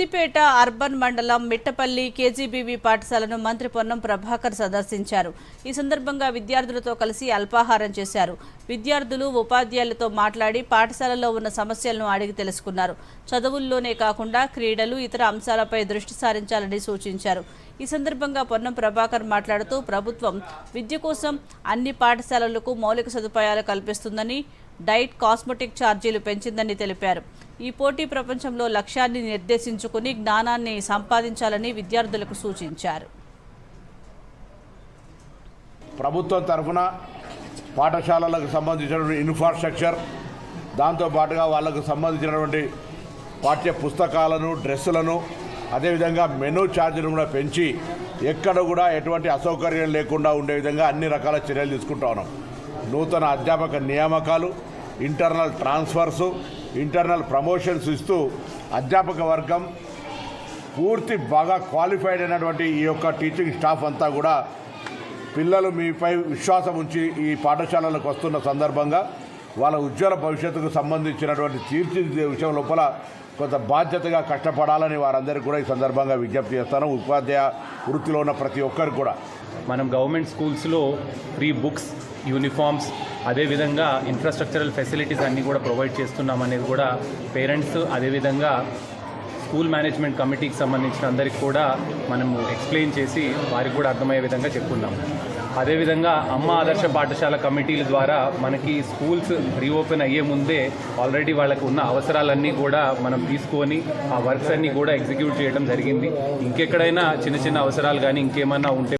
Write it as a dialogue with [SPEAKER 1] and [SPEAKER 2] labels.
[SPEAKER 1] Siddipet urban మండలం Mittapalli KGBV పాఠశాలను మంత్రి పొన్నం ప్రభాకర్ సందర్శించారు. ఈ సందర్భంగా విద్యార్థులతో కలిసి అల్పాహారం చేశారు. విద్యార్థులు ఉపాధ్యాయులతో మాట్లాడి పాఠశాలలో ఉన్న సమస్యలను అడిగి తెలుసుకున్నారు. చదువుల్లోనే కాకుండా క్రీడలు ఇతర అంశాలపై దృష్టి సారించాలని సూచించారు. ఈ సందర్భంగా పొన్నం ప్రభాకర్ మాట్లాడుతూ ప్రభుత్వం విద్య కోసం అన్ని పాఠశాలలకు మౌలిక సదుపాయాలు కల్పిస్తుందని డైట్ కాస్మెటిక్ ఛార్జీలు పెంచిందని తెలిపారు. ఈ పోటీ ప్రపంచంలో లక్ష్యాన్ని నిర్దేశించుకుని జ్ఞానాన్ని సంపాదించాలని విద్యార్థులకు సూచించారు.
[SPEAKER 2] ప్రభుత్వం తరఫున పాఠశాలలకు సంబంధించినటువంటి ఇన్ఫ్రాస్ట్రక్చర్ దాంతోపాటుగా వాళ్ళకు సంబంధించినటువంటి పాఠ్య పుస్తకాలను డ్రెస్సులను అదేవిధంగా మెనూ ఛార్జీలను కూడా పెంచి ఎక్కడ కూడా ఎటువంటి అసౌకర్యం లేకుండా ఉండే విధంగా అన్ని రకాల చర్యలు తీసుకుంటా ఉన్నాం. నూతన అధ్యాపక నియామకాలు ఇంటర్నల్ ట్రాన్స్ఫర్సు ఇంటర్నల్ ప్రమోషన్స్ ఇస్తూ అధ్యాపక వర్గం పూర్తి బాగా క్వాలిఫైడ్ అయినటువంటి ఈ యొక్క టీచింగ్ స్టాఫ్ అంతా కూడా పిల్లలు మీపై విశ్వాసం ఉంచి ఈ పాఠశాలలకు వస్తున్న సందర్భంగా వాళ్ళ ఉజ్వల భవిష్యత్తుకు సంబంధించినటువంటి తీర్చిదిద్దే విషయం లోపల కొంత బాధ్యతగా కష్టపడాలని వారందరికీ కూడా ఈ సందర్భంగా విజ్ఞప్తి చేస్తాను. ఉపాధ్యాయ వృత్తిలో ఉన్న ప్రతి ఒక్కరు కూడా.
[SPEAKER 3] మనం గవర్నమెంట్ స్కూల్స్లో ఫ్రీ బుక్స్ యూనిఫామ్స్ అదేవిధంగా ఇన్ఫ్రాస్ట్రక్చరల్ ఫెసిలిటీస్ అన్నీ కూడా ప్రొవైడ్ చేస్తున్నాం అనేది కూడా పేరెంట్స్ అదేవిధంగా స్కూల్ మేనేజ్మెంట్ కమిటీకి సంబంధించిన అందరికి కూడా మనము ఎక్స్ప్లెయిన్ చేసి వారికి కూడా అర్థమయ్యే విధంగా చెప్పుకున్నాం. అదేవిధంగా అమ్మ ఆదర్శ పాఠశాల కమిటీల ద్వారా మనకి స్కూల్స్ రీఓపెన్ అయ్యే ముందే ఆల్రెడీ వాళ్ళకు ఉన్న అవసరాలన్నీ కూడా మనం తీసుకొని ఆ వర్క్స్ అన్నీ కూడా ఎగ్జిక్యూట్ చేయడం జరిగింది. ఇంకెక్కడైనా చిన్న చిన్న అవసరాలు కానీ ఇంకేమన్నా ఉంటే